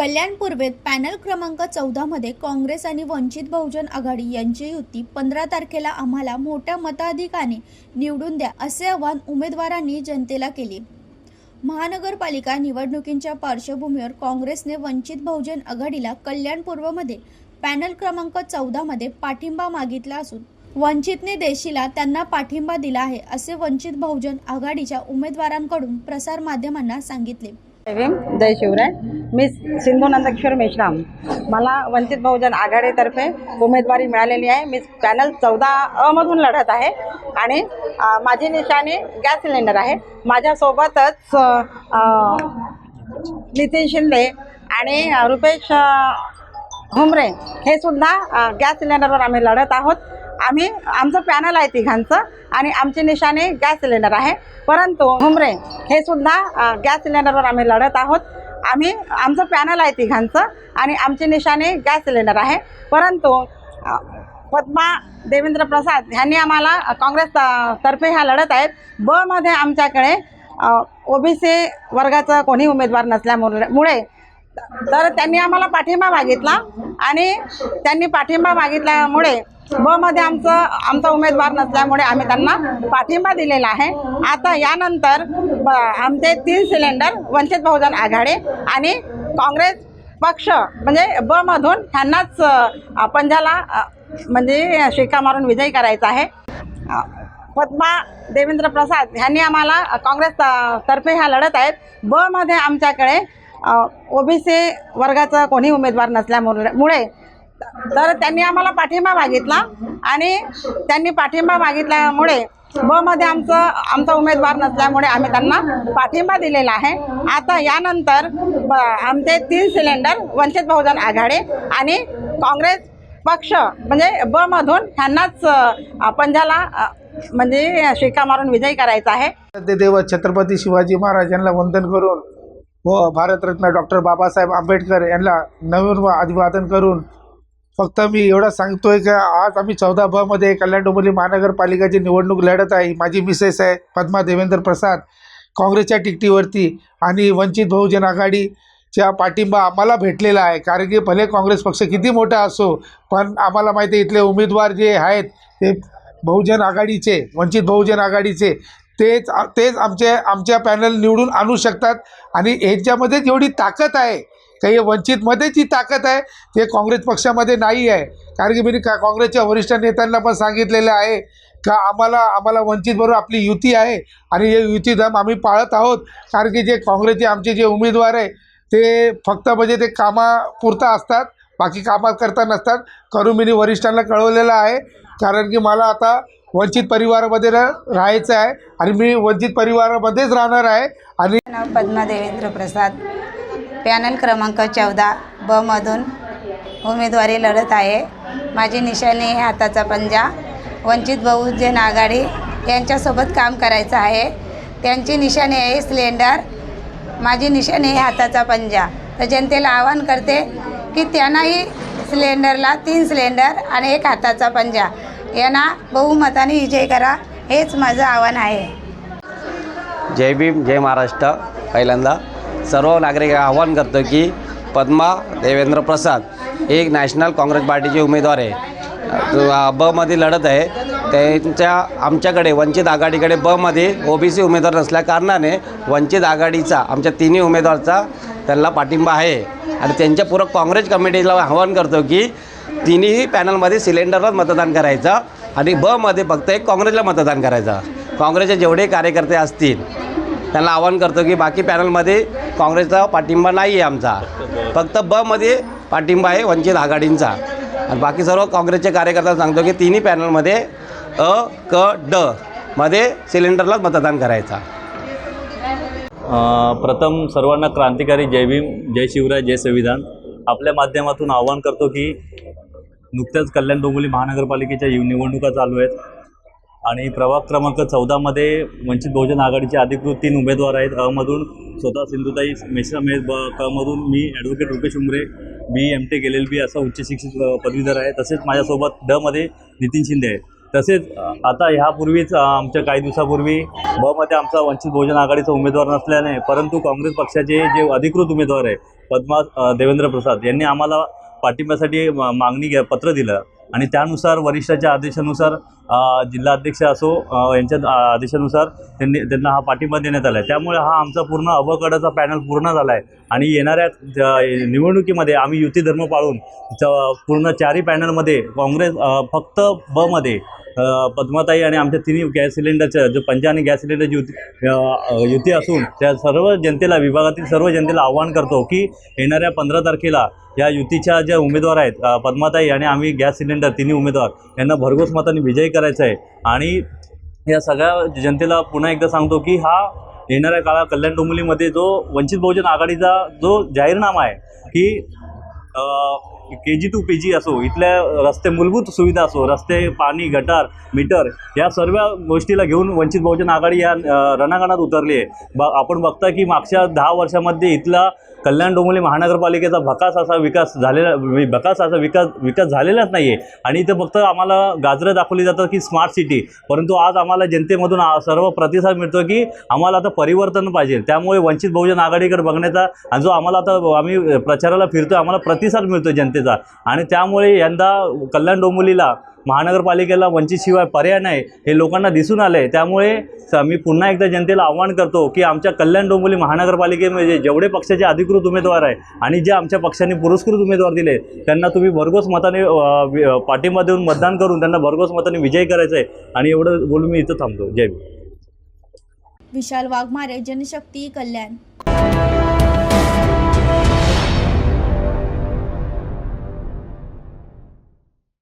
कल्याण पूर्वेत panel क्रमांक चौदामध्ये काँग्रेस आणि वंचित बहुजन आघाडी यांची युती पंधरा तारखेला आम्हाला मोठ्या मताधिकाने निवडून द्या असे आवाहन उमेदवारांनी जनतेला केले. महानगरपालिका निवडणुकींच्या पार्श्वभूमीवर काँग्रेसने वंचित बहुजन आघाडीला कल्याण पूर्वमध्ये पॅनल क्रमांक चौदामध्ये पाठिंबा मागितला असून वंचितने देशीला त्यांना पाठिंबा दिला आहे असे वंचित बहुजन आघाडीच्या उमेदवारांकडून प्रसार माध्यमांना सांगितले. भीम जय शिवराय. मी सिंधू नंदकिशोर मेश्राम. मला वंचित बहुजन आघाडीतर्फे उमेदवारी मिळालेली आहे. मी पॅनल चौदा अमधून मधून लढत आहे. आणि माझी निशाणी गॅस सिलेंडर आहे. माझ्यासोबतच नितीन शिंदे आणि रुपेश घुमरे हे सुद्धा गॅस सिलेंडरवर आम्ही लढत आहोत. आम्ही आमचं पॅनल आहे तिघांचं आणि आमची निशाणी गॅस सिलेंडर आहे. परंतु हुमरे हे सुद्धा गॅस सिलेंडरवर आम्ही लढत आहोत. आम्ही आमचं पॅनल आहे तिघांचं आणि आमची निशाणी गॅस सिलेंडर आहे. परंतु पद्मा देवेंद्र प्रसाद ह्यांनी आम्हाला काँग्रेस तर्फे ह्या लढत आहेत. ब मध्ये आमच्याकडे ओबीसी वर्गाचं कोणी उमेदवार नसल्यामुळे मुळे तर त्यांनी आम्हाला पाठिंबा मागितला. आणि त्यांनी पाठिंबा मागितल्यामुळे ब मध्ये आमचं आमचा उमेदवार नसल्यामुळे आम्ही त्यांना पाठिंबा दिलेला आहे. आता यानंतर ब आमचे तीन सिलेंडर वंचित बहुजन आघाडी आणि काँग्रेस पक्ष म्हणजे ब मधून ह्यांनाच पंजाला म्हणजे शिक्का मारून विजयी करायचा आहे. पद्मा देवेंद्र प्रसाद ह्यांनी आम्हाला काँग्रेस तर्फे ह्या लढत आहेत. ब मध्ये आमच्याकडे ओबीसी वर्गाचा कोणी उमेदवार नसल्यामुळे मुळे तर त्यांनी आम्हाला पाठिंबा मागितला आणि त्यांनी पाठिंबा मागितल्यामुळे बमध्ये आमचं आमचा उमेदवार नसल्यामुळे आम्ही त्यांना पाठिंबा दिलेला आहे. आता यानंतर ब आमचे तीन सिलेंडर वंचित बहुजन आघाडी आणि काँग्रेस पक्ष म्हणजे ब मधून ह्यांनाच पंजाला म्हणजे शिक्का मारून विजयी करायचा आहे. ते देव छत्रपती शिवाजी महाराजांना वंदन करून व भारतरत्न डॉक्टर बाबासाहेब आंबेडकर यांना नवीन व अभिवादन करून फक्त मी एवढं सांगतोय की आज आम्ही चौदा ब मध्ये कल्याण डोंबिवली महानगरपालिकेची निवडणूक लढत आहे. माझी मिसेस आहे पद्मा देवेंद्र प्रसाद काँग्रेसच्या तिकटीवरती आणि वंचित बहुजन आघाडीच्या पाठिंबा आम्हाला भेटलेला आहे. कारण की भले काँग्रेस पक्ष किती मोठा असो पण आम्हाला माहिती आहे इथले उमेदवार जे आहेत ते बहुजन आघाडीचे वंचित बहुजन आघाडीचे तेच तेच आमचे आमच्या पॅनल निवडून आणू शकतात. आणि ह्याच्यामध्ये जेवढी ताकद आहे. काही वंचितमध्ये जी ताकद आहे. ते काँग्रेस पक्षामध्ये नाही आहे. कारण की मी का काँग्रेसच्या वरिष्ठ नेत्यांना पण सांगितलेलं आहे का आम्हाला आम्हाला वंचितबरोबर आपली युती आहे. आणि हे युती धम आम्ही पाळत आहोत. कारण की जे काँग्रेसचे आमचे जे उमेदवार आहे ते फक्त म्हणजे ते कामापुरता असतात. बाकी कामात करता नसतात. करून मी वरिष्ठांना कळवलेलं आहे. कारण की मला आता वंचित परिवारामध्ये राहायचं आहे आणि मी वंचित परिवारामध्येच राहणार आहे आणि नाव पद्मा देवेंद्र प्रसाद. पॅनल क्रमांक चौदा ब मधून उमेदवारी लढत आहे. माझी निशाणी हे हाताचा पंजा. वंचित बहुजन आघाडी यांच्यासोबत काम करायचं आहे. त्यांची निशाणी आहे सिलेंडर. माझी निशाणी आहे हाताचा पंजा. तर जनतेला आवाहन करते की त्यांनाही सिलेंडरला तीन सिलेंडर आणि एक हाताचा पंजा. यांना बहुमताने विजय करा हेच माझं आव्हान आहे. जय भीम जय महाराष्ट्र पहिल्यांदा. सर्व नागरिक आवाहन करतो की पद्मा देवेंद्र प्रसाद हे एक नॅशनल काँग्रेस पार्टीचे उमेदवार आहे. बमध्ये लढत आहे. त्यांच्या आमच्याकडे वंचित आघाडीकडे बमध्ये ओ बी ओबीसी उमेदवार नसल्या कारणाने वंचित आघाडीचा आमच्या तिन्ही उमेदवारचा त्यांना पाठिंबा आहे. आणि त्यांच्या पूरक काँग्रेस कमिटीला आवाहन करतो की तिन्ही पॅनलमध्ये सिलेंडरलाच मतदान करायचं आणि बमध्ये फक्त एक काँग्रेसला मतदान करायचं. काँग्रेसचे जेवढे कार्यकर्ते असतील त्यांना आवाहन करतो की बाकी पॅनलमध्ये काँग्रेसचा पाठिंबा नाही आहे आमचा. फक्त बमध्ये पाठिंबा आहे वंचित आघाडींचा. आणि बाकी सर्व काँग्रेसचे कार्यकर्ता सांगतो की तिन्ही पॅनलमध्ये अ क ड मध्ये सिलेंडरलाच मतदान करायचा. प्रथम सर्वांना क्रांतिकारी जय भीम जय शिवराय जय संविधान. आपल्या माध्यमातून आवाहन करतो की नुकत्याच कल्याण डोंबिवली महानगरपालिकेच्या यु- निवडणुका चालू आहेत. आणि प्रभाग क्रमांक चौदामध्ये वंचित बहुजन आघाडीचे अधिकृत तीन उमेदवार आहेत. अमधून स्वतः सिंधुताई मेश्राम आहेत ब कमधून मी advocate Rupesh Umare B M tech L L B असा उच्च शिक्षित पदवीधर आहे. तसेच माझ्यासोबत डमध्ये नितीन शिंदे आहेत. तसेच आता ह्यापूर्वीच आमच्या काही दिवसापूर्वी बमध्ये मध्ये आमचा वंचित बहुजन आघाडीचा उमेदवार नसल्याने परंतु काँग्रेस पक्षाचे जे अधिकृत उमेदवार आहे पद्मा देवेंद्र प्रसाद यांनी आम्हाला पाठिंब्यासाठी मागणी घ्या पत्र दिलं. आणि त्यानुसार वरिष्ठाच्या आदेशानुसार जिल्हाध्यक्ष असो यांच्या आदेशानुसार त्यांनी त्यांना हा पाठिंबा देण्यात आला आहे त्यामुळे हा आमचा पूर्ण अबकडाचा पॅनल पूर्ण झाला आहे आणि येणाऱ्या निवडणुकीमध्ये आम्ही युती धर्म पाळून च- पूर्ण चारही पॅनलमध्ये काँग्रेस फक्त बमध्ये पद्माताई आणि आमच्या तिन्ही गॅस सिलेंडरच्या जो पंजा आणि गॅस सिलेंडरची युती युती असून त्या सर्व जनतेला विभागातील सर्व जनतेला आव्हान करतो की येणाऱ्या पंधरा तारखेला या युतीच्या ज्या उमेदवार आहेत पद्माताई आणि आम्ही गॅस सिलेंडर तिन्ही उमेदवार यांना भरघोस मताने विजयी करायचा आहे. आणि या सगळ्या जनतेला पुन्हा एकदा सांगतो की हा येणाऱ्या काळात कल्याण डोंबिवलीमध्ये जो वंचित बहुजन आघाडीचा जो जाहीरनामा आहे की के जी टू पी जी असो इथल्या रस्ते मूलभूत सुविधा असो रस्ते पाणी गटार मीटर या सर्व गोष्टीला घेऊन वंचित बहुजन आघाडी या रणांगणात उतरली आहे. ब आपण बघता की मागच्या दहा वर्षामध्ये इथला कल्याण डोंबिवली महानगरपालिकेचा भकास असा विकास झालेला भकास असा विकास विकास झालेलाच नाही आहे आणि इथं फक्त आम्हाला गाजरं दाखवली जातात की स्मार्ट सिटी परंतु आज आम्हाला जनतेमधून सर्व प्रतिसाद मिळतो की आम्हाला आता परिवर्तन पाहिजे. त्यामुळे वंचित बहुजन आघाडीकडे बघण्याचा आणि जो आम्हाला आता आम्ही प्रचाराला फिरतो आम्हाला प्रतिसाद मिळतो जनतेचा. आणि त्यामुळे यंदा कल्याण डोंबिवलीला महानगरपालिकेला वंचितशिवाय पर्याय नाही हे लोकांना दिसून आलं आहे त्यामुळे मी पुन्हा एकदा जनतेला आव्हान करतो की आमच्या कल्याण डोंबिवली महानगरपालिकेमध्ये जेवढे पक्षाचे अधिकृत उमेदवार आहे. आणि जे आमच्या पक्षाने पुरस्कृत उमेदवार दिले त्यांना तुम्ही भरघोस मताने पाठिंबा देऊन मतदान करून त्यांना भरघोस मताने विजयी करायचा आहे. आणि एवढं बोलून मी इथं थांबतो. जय विशाल वाघमारे जनशक्ती कल्याण.